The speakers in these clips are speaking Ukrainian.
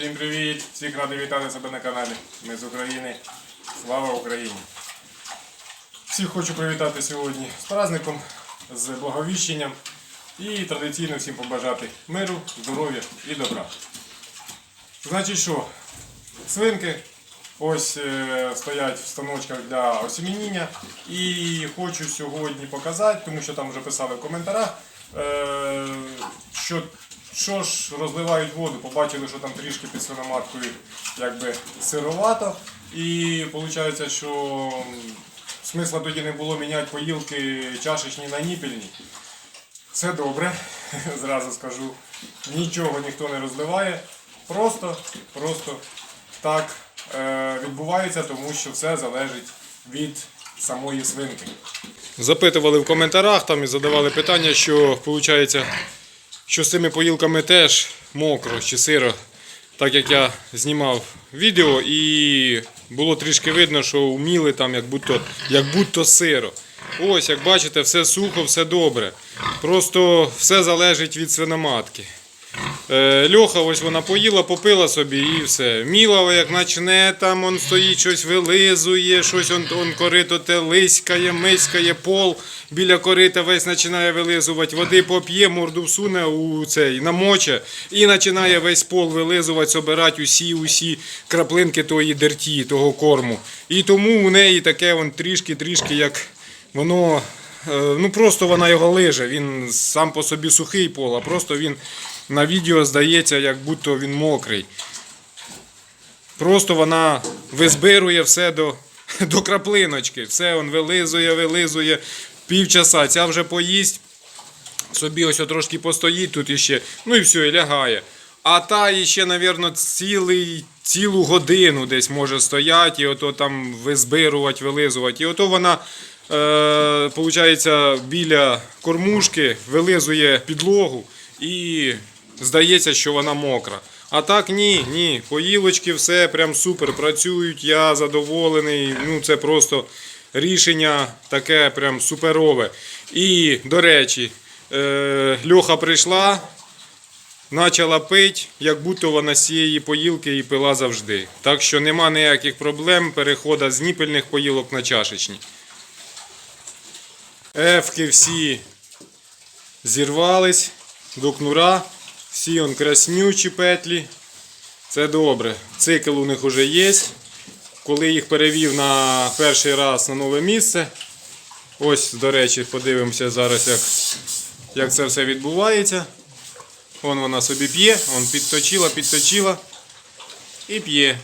Всім привіт! Всіх радий вітати себе на каналі. Ми з України. Слава Україні! Всіх хочу привітати сьогодні з праздником, з благовіщенням і традиційно всім побажати миру, здоров'я і добра. Значить що, свинки ось е, стоять в станочках для осіміння. І хочу сьогодні показати, тому що там вже писали в коментарях, е, що, що ж розливають воду. Побачили, що там трішки під свиноматкою якби сировато. І виходить, що смисла тоді не було міняти поїлки чашечні на ніпельні. Це добре, зразу скажу. Нічого ніхто не розливає. Просто, просто так е, відбувається, тому що все залежить від самої свинки. Запитували в коментарях там і задавали питання, що виходить, що з цими поїлками теж мокро чи сиро, так як я знімав відео, і було трішки видно, що вміли там як будто, як будто сиро. Ось, як бачите, все сухо, все добре. Просто все залежить від свиноматки. Е, Льоха, ось вона поїла, попила собі і все. Міла, як почне, там он стоїть, щось вилизує, щось он, он корито те лиськає, миськає, пол біля корита весь починає вилизувати. Води поп'є, морду всуне у цей, намоче і починає весь пол вилизувати, собирати усі усі краплинки тої дерті, того корму. І тому у неї таке он трішки-трішки, як воно. Е, Ну просто вона його лиже, він сам по собі сухий пол, а просто він на відео здається, як будто він мокрий. Просто вона визбирує все до, до краплиночки. Все він вилизує, вилизує півчаса. Ця вже поїсть, собі ось трошки постоїть тут іще, ну і все, і лягає. А та іще, мабуть, цілий, цілу годину десь може стояти і ото там визбирувати, вилизувати. І ото вона, е, виходить, біля кормушки вилизує підлогу і здається, що вона мокра. А так ні, ні. Поїлочки все прям супер працюють. Я задоволений. Ну це просто рішення таке прям суперове. І, до речі, е, Льоха прийшла, почала пити, як будто вона з цієї поїлки і пила завжди. Так що нема ніяких проблем переходу з ніпельних поїлок на чашечні. Ефки всі зірвались до кнура. Всі он краснючі петлі. Це добре. Цикл у них вже є. Коли їх перевів на перший раз на нове місце. Ось, до речі, подивимося зараз, як, як це все відбувається. Вон вона собі п'є, вон підточила, підточила і п'є.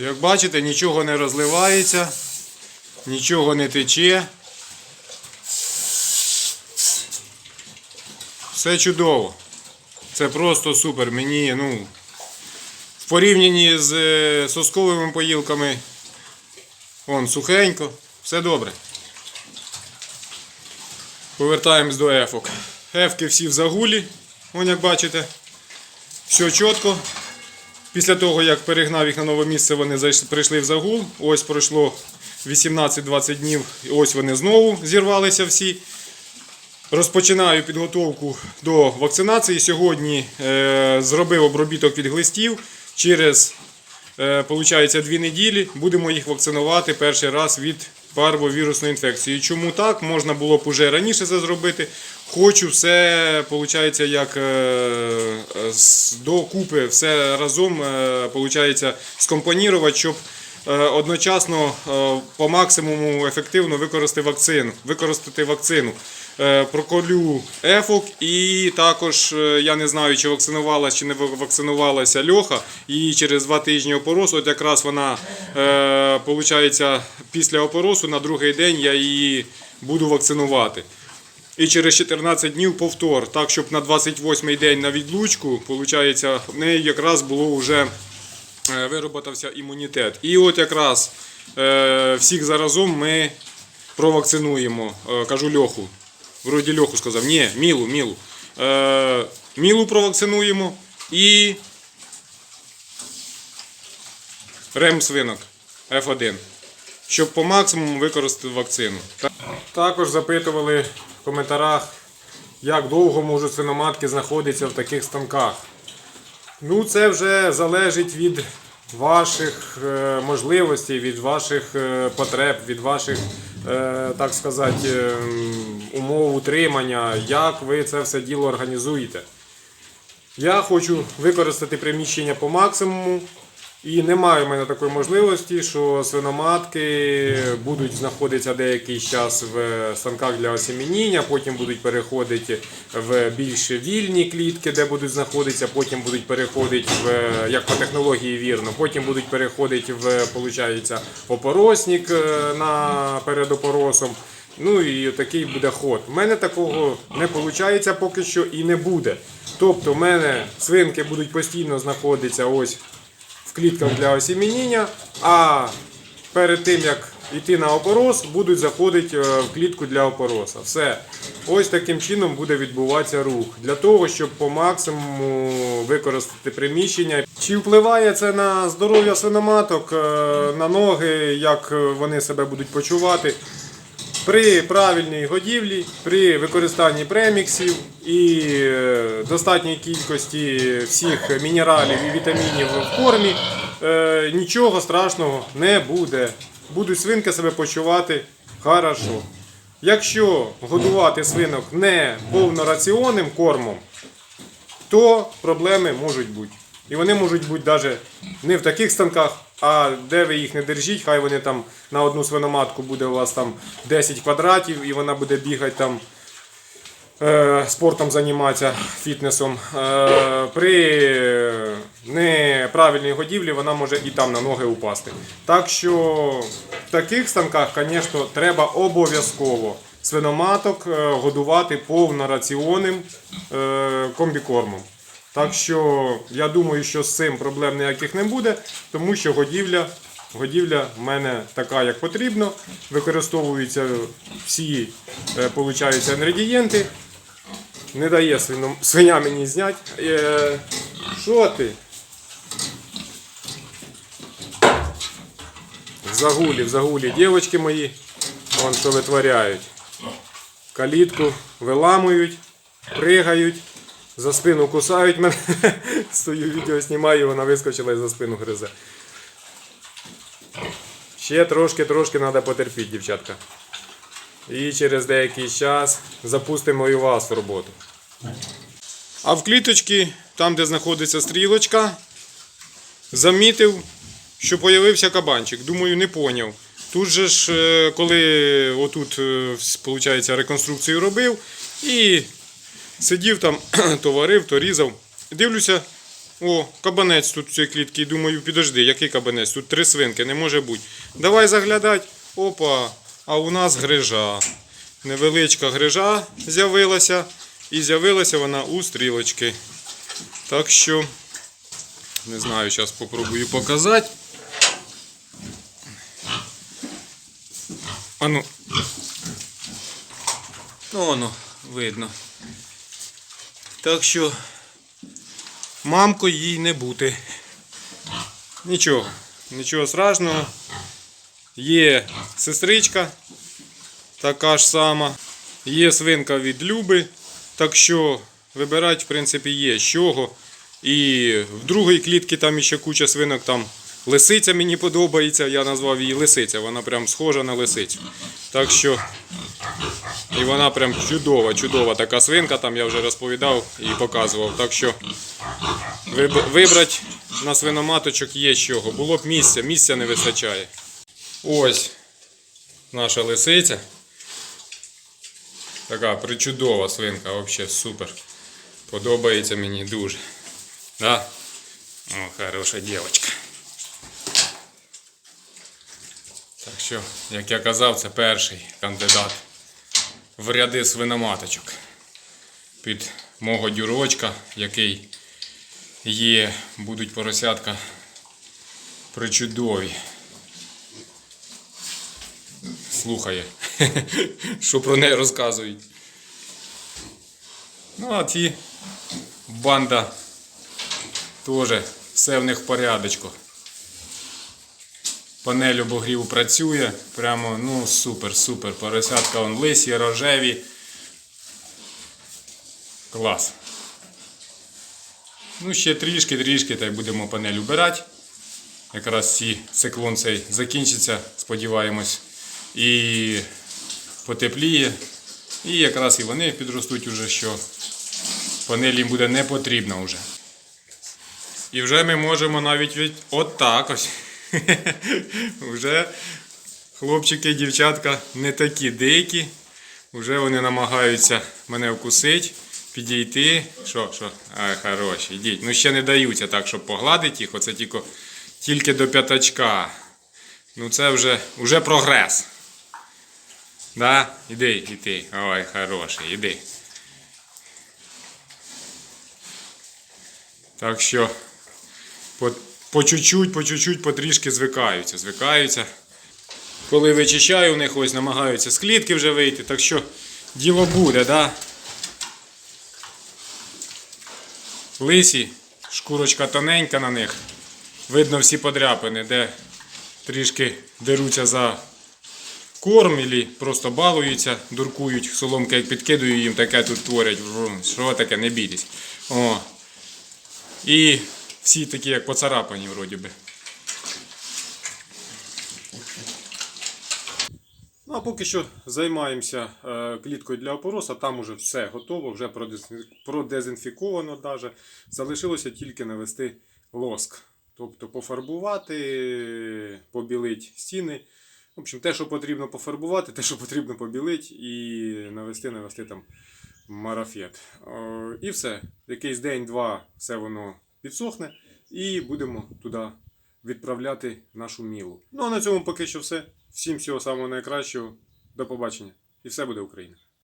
Як бачите, нічого не розливається, нічого не тече. Все чудово. Це просто супер. Мені, ну, в порівнянні з е, сосковими поїлками, вон сухенько, все добре. Повертаємось до ефок. Ефки всі в загулі, вон як бачите. Все чітко. Після того, як перегнав їх на нове місце, вони прийшли в загул. Ось пройшло 18-20 днів, і ось вони знову зірвалися всі. Розпочинаю підготовку до вакцинації. Сьогодні е, зробив обробіток від глистів. Через е, получається, дві неділі будемо їх вакцинувати перший раз від парвовірусної інфекції. Чому так? Можна було б уже раніше це зробити. Хочу все, получається, як е, докупи, все разом е, скомпонувати, щоб е, одночасно е, по максимуму ефективно використати вакцину. Використати вакцину. Проколю ефок і також я не знаю, чи вакцинувалася, чи не вакцинувалася Льоха. І через два тижні опоросу, от якраз вона получається після опоросу на другий день я її буду вакцинувати. І через 14 днів повтор, так щоб на 28-й день на відлучку, виходить, в неї якраз було вже е, вироботався імунітет. І от якраз е, всіх заразом ми провакцинуємо. Е, кажу Льоху. Вроді Льоху сказав, ні, Мілу, Мілу. Мілу провакцинуємо і ремсвинок F1, щоб по максимуму використати вакцину. Також запитували в коментарях, як довго можуть свиноматки знаходитися в таких станках. Ну, це вже залежить від ваших е, можливостей, від ваших е, потреб, від ваших, е, так сказати, е, умов утримання, як ви це все діло організуєте. Я хочу використати приміщення по максимуму. І немає в мене такої можливості, що свиноматки будуть знаходитися деякий час в станках для осемініння, потім будуть переходити в більш вільні клітки, де будуть знаходитися, потім будуть переходити в як по технології вірно, потім будуть переходити в получається, опоросник е, на перед опоросом. Ну і такий буде ход. У мене такого не виходить поки що і не буде. Тобто, в мене свинки будуть постійно знаходитися ось в клітках для осімініння, а перед тим як йти на опорос, будуть заходити е, в клітку для опороса. Все. Ось таким чином буде відбуватися рух. Для того, щоб по максимуму використати приміщення. Чи впливає це на здоров'я свиноматок, е, на ноги, як вони себе будуть почувати? При правильній годівлі, при використанні преміксів і е, достатній кількості всіх мінералів і вітамінів в кормі, е, нічого страшного не буде. Будуть свинки себе почувати хорошо. Якщо годувати свинок не повнораціонним кормом, то проблеми можуть бути. І вони можуть бути навіть не в таких станках, а де ви їх не держіть, хай вони там на одну свиноматку буде у вас там 10 квадратів, і вона буде бігати там е, спортом займатися, фітнесом. Е, при неправильній годівлі вона може і там на ноги упасти. Так що в таких станках, звісно, треба обов'язково свиноматок е, годувати повнораціонним е, комбікормом. Так що я думаю, що з цим проблем ніяких не буде, тому що годівля, годівля в мене така, як потрібно. Використовуються всі е, получаються, інгредієнти. Не дає свином- свиня мені зняти. Е, Що ти? В загулі, в загулі, дівчатки мої, вон що витворяють. Калітку виламують, пригають, за спину кусають мене. Стою відео знімаю, вона вискочила і за спину гризе. Ще трошки-трошки треба потерпіти, дівчатка. І через деякий час запустимо і вас в роботу. А в кліточці, там де знаходиться стрілочка, замітив, що появився кабанчик. Думаю, не поняв. Тут же ж, е, коли отут, виходить, реконструкцію робив, і сидів там, то варив, то різав. Дивлюся, о, кабанець тут в цій клітці. Думаю, підожди, який кабанець? Тут три свинки, не може бути. Давай заглядать. Опа, а у нас грижа. Невеличка грижа з'явилася. І з'явилася вона у стрілочки. Так що, не знаю, зараз спробую показати. Ану. Ну, воно, видно. Так що мамкою їй не бути. Нічого, нічого страшного. Є сестричка, така ж сама. Є свинка від Люби. Так що вибирати, в принципі, є з чого. І в другій клітці там ще куча свинок. Там лисиця мені подобається. Я назвав її лисиця. Вона прям схожа на лисицю. Так що і вона прям чудова, чудова така свинка, там я вже розповідав і показував. Так що вибрати на свиноматочок є з чого. Було б місця, місця не вистачає. Ось наша лисиця. Така причудова свинка, взагалі супер. Подобається мені дуже. Да? О, хороша дівчинка. Так що, як я казав, це перший кандидат в ряди свиноматочок під мого дюрочка, який є, будуть поросятка причудові. Слухає, що про неї розказують. Ну, а ті банда теж все в них в порядочку. Панель обогріву працює. Прямо ну супер, супер. Поросятка он лисі, рожеві. Клас. Ну, ще трішки, трішки, та й будемо панель убирати. Якраз ці циклон цей закінчиться, сподіваємось. І потепліє. І якраз і вони підростуть уже, що панель їм буде не потрібна вже. І вже ми можемо навіть від... отак ось. Вже хлопчики і дівчатка не такі дикі. Вже вони намагаються мене вкусити, підійти. Що, що? Ай, хороші, йдіть. Ну ще не даються так, щоб погладити їх. Оце тільки, тільки до п'ятачка. Ну це вже, вже прогрес. Да? Іди, іди. Ой, хороший, іди. Так що по чуть-чуть, по чуть-чуть, потрішки звикаються, звикаються. Коли вичищаю, у них ось намагаються з клітки вже вийти, так що діло буде, да? Лисі, шкурочка тоненька на них. Видно всі подряпини, де трішки деруться за корм або просто балуються, дуркують, соломки як підкидую їм, таке тут творять. Що таке, не бійтесь. О. І всі такі, як поцарапані, вроді би. Ну, а поки що займаємося е, кліткою для опороса, там уже все готово, вже продезінфіковано даже. Залишилося тільки навести лоск. Тобто пофарбувати, побілити стіни. В общем, те, що потрібно пофарбувати, те, що потрібно побілити, і навести, навести там марафет. Е, І все. Якийсь день-два все воно підсохне, і будемо туди відправляти нашу мілу. Ну а на цьому поки що все. Всім всього самого найкращого. До побачення. І все буде Україна.